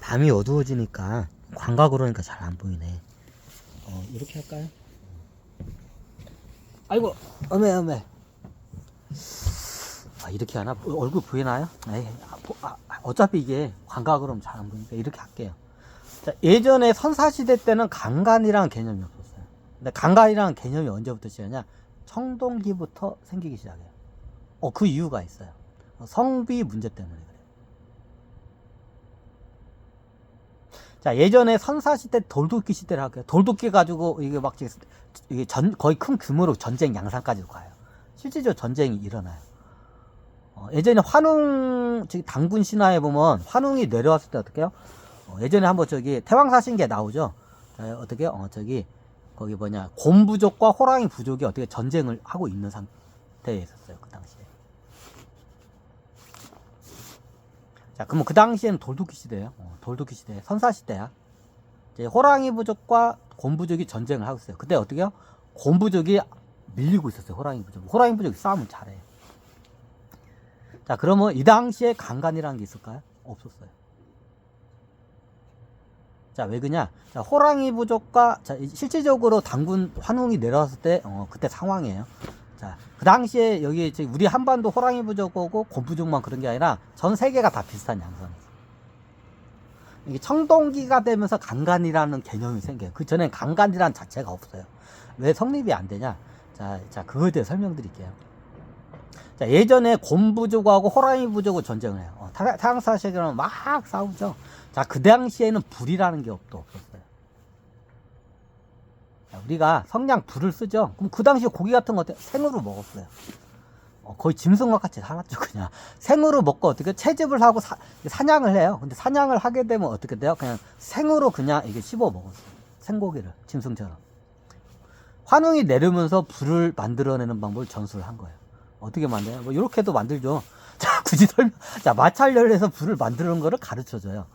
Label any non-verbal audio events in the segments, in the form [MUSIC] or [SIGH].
밤이 어두워지니까 광각으로 하니까 잘 안 보이네. 어, 이렇게 할까요? 아이고, 어메, 어메. 아, 이렇게 하나? 어, 얼굴 보이나요? 에이, 아, 보- 아, 아, 어차피 이게 광각으로는 잘안 보이니까 이렇게 할게요. 자, 예전에 선사시대 때는 강간이라는 개념이 없었어요. 근데 강간이라는 개념이 언제부터 시작하냐? 청동기부터 생기기 시작해요. 어, 그 이유가 있어요. 어, 성비 문제 때문에 그래요. 자, 예전에 선사 시대 돌도끼 시대를 할게요. 돌도끼 가지고 이게 막 이게- 전, 거의 큰 규모로 전쟁 양상까지 가요. 실질적으로 전쟁이 일어나요. 어, 예전에 환웅, 저기 당군 신화에 보면 환웅이 내려왔을 때 어떻게 해요? 어, 예전에 한번 저기 태왕사신기에 나오죠. 자, 어떻게, 어, 저기, 거기 뭐냐, 곰 부족과 호랑이 부족이 어떻게 전쟁을 하고 있는 상태에 있었어요. 그 당시에. 자, 그러면 그 당시에는 돌도끼 시대예요. 어, 돌도끼 시대, 선사 시대야. 이제 호랑이 부족과 곰부족이 전쟁을 하고 있어요. 그때 어떻게 해요? 곰부족이 밀리고 있었어요. 호랑이 부족. 호랑이 부족이 싸움을 잘해. 자, 그러면 이 당시에 강간이라는 게 있을까요? 없었어요. 자, 왜 그냐? 자, 호랑이 부족과, 자, 이- 실질적으로 당군 환웅이 내려왔을 때, 어, 그때 상황이에요. 자, 그 당시에 여기 저기 우리 한반도 호랑이 부족하고 곰부족만 그런 게 아니라 전 세계가 다 비슷한 양상이에요. 이게 청동기가 되면서 강간이라는 개념이 생겨요. 그 전엔 강간이라는 자체가 없어요. 왜 성립이 안 되냐? 자, 자, 그거에 대해 설명드릴게요. 자, 예전에 곰부족하고 호랑이 부족을 전쟁을 해요. 어, 타- 타양사시계는 막 싸우죠. 자, 그 당시에는 불이라는 게 없- 없었어요. 자, 우리가 성냥 불을 쓰죠. 그럼 그 당시에 고기 같은 거? 생으로 먹었어요. 어, 거의 짐승과 같이 살았죠, 그냥. [LAUGHS] 생으로 먹고 어떻게 채집을 하고 사, 사냥을 해요. 근데 사냥을 하게 되면 어떻게 돼요? 그냥 생으로 그냥 이게 씹어 먹었어요. 생고기를, 짐승처럼. 환웅이 내리면서 불을 만들어내는 방법을 전수를 한 거예요. 어떻게 만들어요? 뭐, 이렇게도 만들죠. [LAUGHS] 자, 굳이 설명, 자, 마찰열에서 불을 만드는 거를 가르쳐 줘요.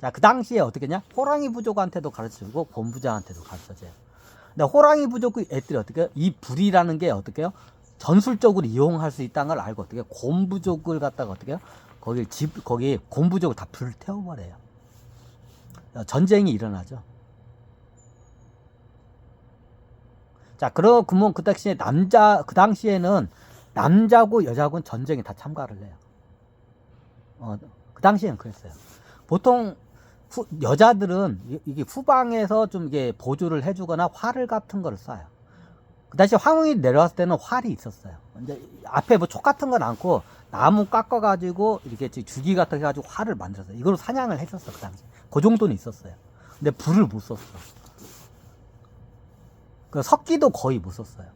자, 그 당시에 어떻게 했냐? 호랑이 부족한테도 가르쳐 주고, 곰부자한테도 가르쳐 줘요. 근데 호랑이 부족 애들이 어떻게 해요? 이 불이라는 게 어떻게 해요? 전술적으로 이용할 수 있다는 걸 알고 어떻게 해요? 곰부족을 갖다가 어떻게 해요? 거기 집, 거기 곰부족을 다 불을 태워버려요. 어, 전쟁이 일어나죠. 자, 그러, 그러면 그 당시에 남자, 그 당시에는 남자고 여자고는 전쟁에 다 참가를 해요. 어, 그 당시에는 그랬어요. 보통 후- 여자들은 이- 이게 후방에서 좀 이게 보조를 해주거나 활을 같은 거를 쏴요. 그 당시 황웅이 내려왔을 때는 활이 있었어요. 이제 앞에 뭐 촉 같은 건 않고 나무 깎아가지고 이렇게 주기 같은 거 해가지고 활을 만들었어요. 이걸로 사냥을 했었어 그 당시. 그 정도는 있었어요. 근데 불을 못 썼어. 그 석기도 거의 못 썼어요.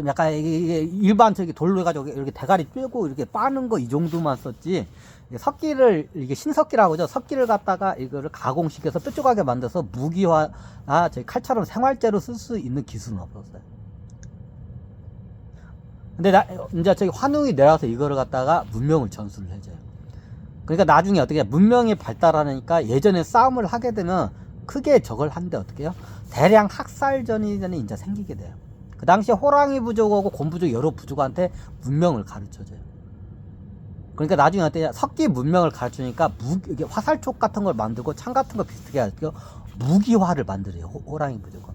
좀 약간 이게 이게 일반 저기 돌로 해가지고 이렇게 대가리 빼고 이렇게 빠는 거 이 정도만 썼지. 석기를 이게 신석기라고 하죠. 석기를 갖다가 이거를 가공시켜서 뾰족하게 만들어서 무기화 아 저희 칼처럼 생활제로 쓸 수 있는 기술은 없었어요. 근데 나 이제 저기 환웅이 내려와서 이거를 갖다가 문명을 전수를 해줘요. 그러니까 나중에 어떻게 문명이 발달하니까 예전에 싸움을 하게 되면 크게 적을 한데 어떻게 해요? 대량 학살전이 이제 생기게 돼요. 그 당시에 호랑이 부족하고 곰부족 여러 부족한테 문명을 가르쳐줘요. 그러니까 나중에 어때요? 석기 문명을 가르치니까 무, 이게 화살촉 같은 걸 만들고 창 같은 거 비슷하게 해가지고 무기화를 만들어요. 호, 호랑이 부족은.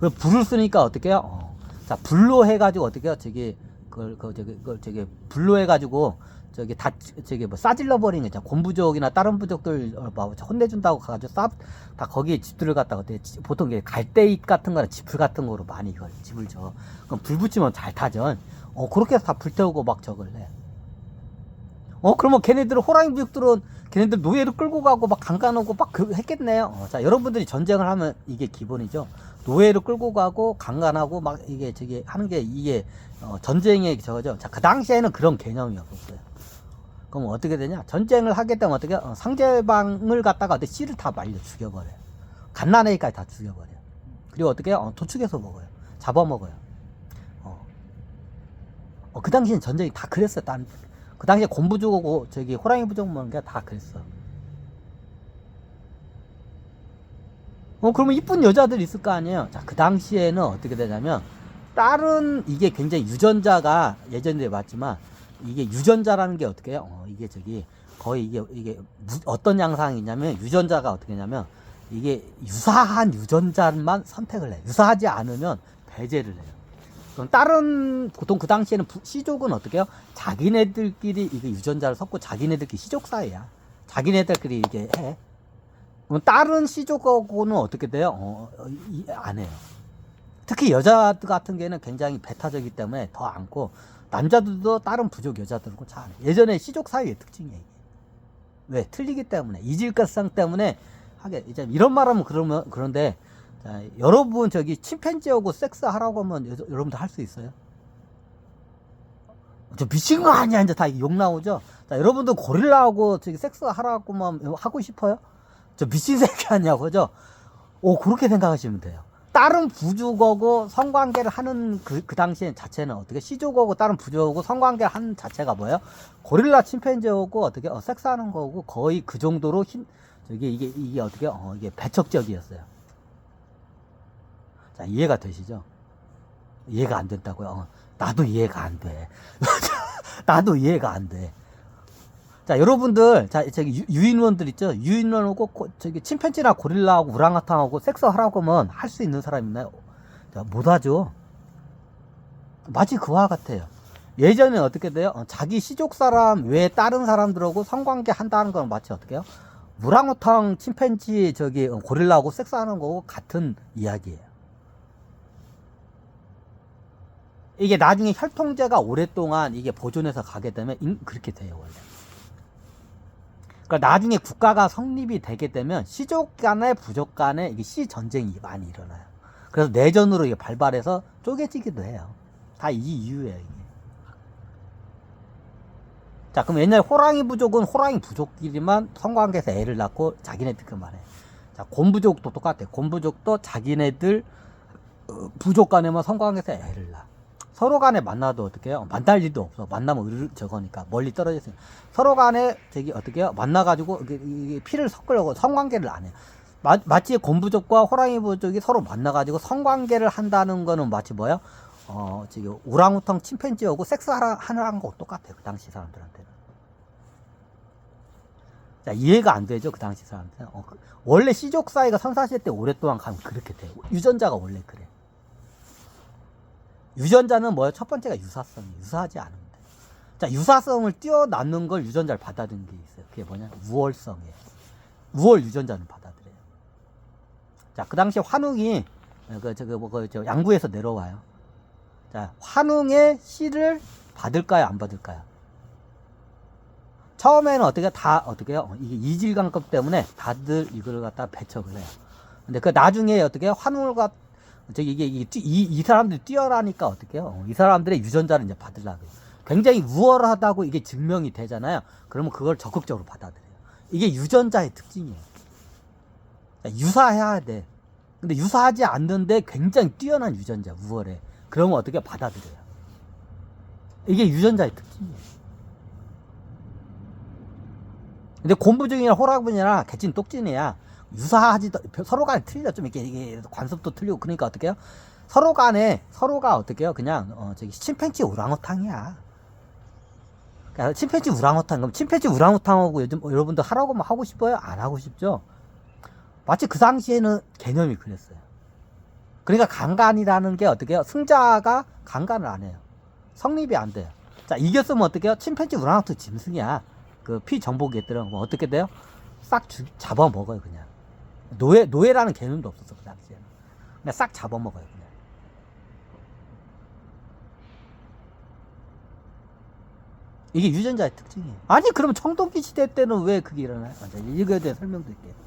그 불을 쓰니까 어떻게 해요? 어. 자, 불로 해가지고 어떻게 해요? 저기, 그걸, 그, 저기, 그걸, 저기, 불로 해가지고, 저기, 다, 저기, 뭐, 싸질러 버리는 거 있잖아. 곰부족이나 다른 부족들, 어, 뭐, 혼내준다고 가가지고 싸, 다 거기에 집들을 갖다가 보통 이게 갈대잎 같은 거나 지풀 같은 거로 많이 이걸 집을 져. 그럼 불 붙이면 잘 타죠. 어, 그렇게 해서 다 불태우고 막 저걸 해. 어, 그러면 걔네들은 호랑이 부족들은 걔네들 노예를 끌고 가고 막 강간하고 막 그, 했겠네요. 어, 자, 여러분들이 전쟁을 하면 이게 기본이죠. 노예를 끌고 가고 강간하고 막 이게 저기 하는 게 이게 어, 전쟁의 저거죠. 자, 그 당시에는 그런 개념이 없었어요. 그럼 어떻게 되냐? 전쟁을 하게 되면 어떻게 어, 상대방을 갖다가 어떻게 씨를 다 말려 죽여버려요. 갓난아기까지 다 죽여버려요. 그리고 어떻게? 어, 도축해서 먹어요. 잡아먹어요. 어. 어, 그 당시엔 전쟁이 다 그랬어요. 딴, 그 당시에 곰부족하고 저기 호랑이 부족 먹는 게 다 그랬어. 어, 그러면 이쁜 여자들 있을 거 아니에요? 자, 그 당시에는 어떻게 되냐면, 다른, 이게 굉장히 유전자가 예전에 봤지만, 이게 유전자라는 게 어떻게 해요? 어, 이게 저기, 거의 이게 이게 무- 어떤 양상이냐면 유전자가 어떻게 냐면 이게 유사한 유전자만 선택을 해. 유사하지 않으면 배제를 해요. 그럼 다른 보통 그 당시에는 부- 시족은 어떻게 해요? 자기네들끼리 이게 유전자를 섞고 자기네들끼리 시족 사이야. 자기네들끼리 이게 해. 그럼 다른 시족하고는 어떻게 돼요? 어, 어, 이- 안 해요. 특히 여자 같은 경우는 굉장히 배타적이기 때문에 더 않고 남자들도 다른 부족 여자들하고 잘 안 해요. 예전에 시족 사이의 특징이에요. 왜? 틀리기 때문에 이질가상 때문에 하게 이제 이런 말하면 그러면 그런데 자, 여러분 저기 침팬지하고 섹스 하라고 하면 여, 여러분들 할수 있어요? 저 미친 거 아니야 이제 다 욕 나오죠. 자 여러분들 고릴라하고 저기 섹스 하라고만 하고 싶어요? 저 미친 새끼 아니야 그죠? 오 그렇게 생각하시면 돼요. 다른 부족하고 성관계를 하는 그, 그 당시에 자체는 어떻게 시족하고 다른 부족하고 성관계를 하는 자체가 뭐예요? 고릴라 침팬지하고 어떻게 어, 섹스하는 거고 거의 그 정도로 힘 저기 이게 이게 어떻게 어, 이게 배척적이었어요. 자 이해가 되시죠? 이해가 안 된다고요? 어, 나도 이해가 안 돼. [LAUGHS] 나도 이해가 안 돼. 자, 여러분들, 자, 저기 유- 유인원들 있죠? 유인원하고 고- 저기 침팬지나 고릴라하고 우랑우탕하고 섹스 하라고 하면 할 수 있는 사람 있나요? 자, 못 하죠. 마치 그와 같아요. 예전에 어떻게 돼요? 어, 자기 시족 사람 외에 다른 사람들하고 성관계 한다는 건 마치 어떻게 해요? 우랑우탕, 침팬지, 저기 어, 고릴라하고 섹스하는 거고 같은 이야기예요. 이게 나중에 혈통제가 오랫동안 이게 보존해서 가게 되면 인- 그렇게 돼요, 원래. 그러니까 나중에 국가가 성립이 되게 되면 시족 간의 부족 간에 이게 시 전쟁이 많이 일어나요. 그래서 내전으로 이게 발발해서 쪼개지기도 해요. 다 이 이유예요, 이게. 자, 그럼 옛날 호랑이 부족은 호랑이 부족끼리만 성관계에서 애를 낳고 자기네들끼리만 해. 자, 곰부족도 똑같아요. 곰부족도 자기네들 어, 부족 간에만 성관계에서 애를 낳아. 서로 간에 만나도 어떻게 해요? 만날 일도 없어. 만나면 을 저거니까 멀리 떨어져 있으니까. 서로 간에 저기 어떻게 해요? 만나가지고 피를 섞으려고 성관계를 안 해요. 마, 마치 곰부족과 호랑이 부족이 서로 만나가지고 성관계를 한다는 거는 마치 뭐야? 어, 저기 우랑우탕 침팬지하고 섹스하라 하는 거 똑같아요. 그 당시 사람들한테는. 자, 이해가 안 되죠? 그 당시 사람들은. 어, 그- 원래 시족 사이가 선사시대 때 오랫동안 가면 그렇게 돼요. 유전자가 원래 그래. 유전자는 뭐예요? 첫 번째가 유사성이 유사하지 돼. 자, 유사성을 뛰어넘는 걸 유전자를 받아들이는 게 있어요. 그게 뭐냐? 우월성이에요. 우월 유전자는 받아들여요. 자, 그 당시에 환웅이 그, 저, 그, 뭐, 그, 저, 양구에서 내려와요. 자, 환웅의 씨를 받을까요? 안 받을까요? 처음에는 어떻게 다 어떻게 해요? 이게 이질감급 때문에 다들 이걸 갖다 배척을 해요. 근데 그 나중에 어떻게? 환웅을 갖 저기 이게, 이게 뛰- 이, 이 사람들이 뛰어나니까 어떻게 해요? 이 사람들의 유전자를 이제 받으려고. 굉장히 우월하다고 이게 증명이 되잖아요. 그러면 그걸 적극적으로 받아들여요. 이게 유전자의 특징이에요. 자, 유사해야 돼. 근데 유사하지 않는데 굉장히 뛰어난 유전자, 우월해. 그러면 어떻게 받아들여요? 이게 유전자의 특징이에요. 근데 곰부중이나 호랑이나 개찐 똑찐이야. 유사하지 서로 간에 틀려 좀 이렇게, 이게 관습도 틀리고 그러니까 어떻게 해요? 서로 간에 서로가 어떻게 해요? 그냥 어 저기 침팬지 우랑우탕이야. 그러니까 침팬지 우랑우탕 그럼 침팬지 우랑우탕하고 요즘 여러분들 하라고 만 하고 싶어요? 안 하고 싶죠? 마치 그 당시에는 개념이 그랬어요. 그러니까 강간이라는 게 어떻게 해요? 승자가 강간을 안 해요. 성립이 안 돼요. 자, 이겼으면 어떻게 해요? 침팬지 우랑우탕 짐승이야. 그 피정복애들은 뭐 어떻게 돼요? 싹 주, 잡아먹어요, 그냥. 노예, 노예라는 개념도 없었어, 그 당시에는. 그냥 싹 잡아먹어요, 그냥. 이게 유전자의 특징이에요. 아니, 그럼 청동기 시대 때는 왜 그게 일어나요? 맞아, 이거에 대해 설명드릴게요.